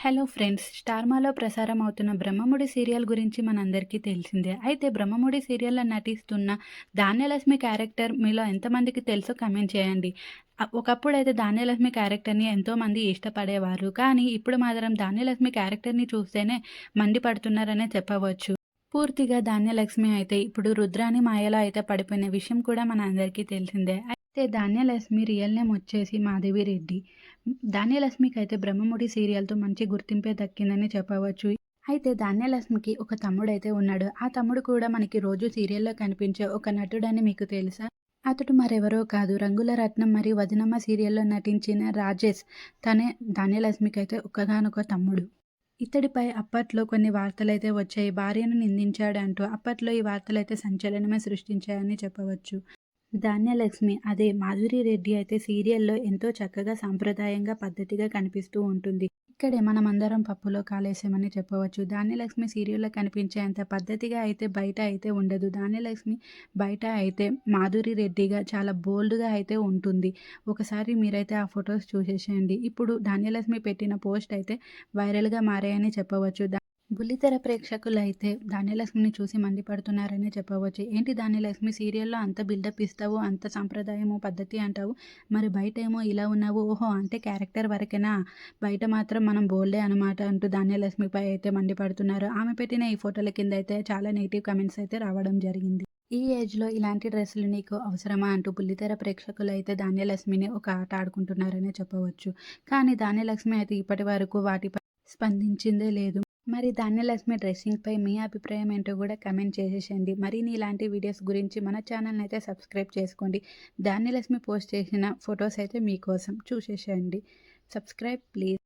Hello friends స్టార్మాలో ప్రసారం అవుతున్న Brahmamudi serial గురించి మనందరికీ తెలిసిందే. అయితే బ్రహ్మముడి సీరియల్లో నటిస్తున్న ధాన్యలక్ష్మి క్యారెక్టర్ మీలో ఎంతమందికి తెలుసో కమెంట్ చేయండి. ఒకప్పుడైతే ఒకప్పుడు అయితే ధాన్యలక్ష్మి క్యారెక్టర్ని ఎంతోమంది ఇష్టపడేవారు కానీ ఇప్పుడు మాత్రం ధాన్యలక్ష్మి క్యారెక్టర్ని చూస్తేనే మండిపడుతున్నారనే చెప్పవచ్చు. పూర్తిగా ధాన్యలక్ష్మి అయితే ఇప్పుడు రుద్రాని మాయలో అయితే పడిపోయిన విషయం కూడా మన అందరికీ తెలిసిందే. అయితే ధాన్యలక్ష్మి రియల్ నేమ్ వచ్చేసి మాధవి రెడ్డి. ధాన్యలక్ష్మికి అయితే బ్రహ్మముడి సీరియల్తో మంచి గుర్తింపే దక్కిందని చెప్పవచ్చు. అయితే ధాన్యలక్ష్మికి ఒక తమ్ముడు అయితే ఉన్నాడు. ఆ తమ్ముడు కూడా మనకి రోజు సీరియల్లో కనిపించే ఒక నటుడని మీకు తెలుసా? అతడు మరెవరో కాదు. రంగుల రత్నం మరియు వదినమ్మ సీరియల్లో నటించిన రాజేష్ తనే ధాన్యలక్ష్మికి అయితే ఒక్కగానొక తమ్ముడు. ఇతడిపై అప్పట్లో కొన్ని వార్తలు అయితే వచ్చాయి. భార్యను నిందించాడంటూ అప్పట్లో ఈ వార్తలు అయితే సంచలనమే సృష్టించాయని చెప్పవచ్చు. ధాన్యలక్ష్మి అదే మాధురి రెడ్డి అయితే సీరియల్లో ఎంతో చక్కగా సాంప్రదాయంగా పద్ధతిగా కనిపిస్తూ ఉంటుంది. ఇక్కడే మనమందరం పప్పులో కాలేసామని చెప్పవచ్చు. ధాన్యలక్ష్మి సీరియల్లో కనిపించేంత పద్ధతిగా అయితే బయట అయితే ఉండదు. ధాన్యలక్ష్మి బయట అయితే మాధురి రెడ్డిగా చాలా బోల్డ్గా అయితే ఉంటుంది. ఒకసారి మీరైతే ఆ ఫొటోస్ చూసేసేయండి. ఇప్పుడు ధాన్యలక్ష్మి పెట్టిన పోస్ట్ అయితే వైరల్గా మారాయని చెప్పవచ్చు. బుల్లితెర ప్రేక్షకులు అయితే ధాన్యలక్ష్మిని చూసి మండిపడుతున్నారని చెప్పవచ్చు. ఏంటి ధాన్యలక్ష్మి? సీరియల్లో అంత బిల్డప్ ఇస్తావు అంత సాంప్రదాయము పద్ధతి అంటావు మరి బయట ఏమో ఇలా ఉన్నావు ఓహో అంటే క్యారెక్టర్ వరకేనా? బయట మాత్రం మనం బోల్డే అనమాట అంటూ ధాన్యలక్ష్మిపై అయితే మండిపడుతున్నారు. ఆమె పెట్టిన ఈ ఫోటోల కింద అయితే చాలా నెగిటివ్ కమెంట్స్ అయితే రావడం జరిగింది. ఈ ఏజ్లో ఇలాంటి డ్రెస్సులు నీకు అవసరమా అంటూ బుల్లితెర ప్రేక్షకులు అయితే ధాన్యలక్ష్మిని ఒక ఆట ఆడుకుంటున్నారనే చెప్పవచ్చు. కానీ ధాన్యలక్ష్మి అయితే ఇప్పటి వరకు వాటిపై స్పందించిందే లేదు. మరి ధాన్యలక్ష్మి డ్రెస్సింగ్పై మీ అభిప్రాయం ఏంటో కూడా కమెంట్ చేసేసండి మరిన్ని ఇలాంటి వీడియోస్ గురించి మన ఛానల్ని అయితే సబ్స్క్రైబ్ చేసుకోండి. ధాన్యలక్ష్మి పోస్ట్ చేసిన ఫొటోస్ అయితే మీకోసం చూసేసేయండి. Subscribe please.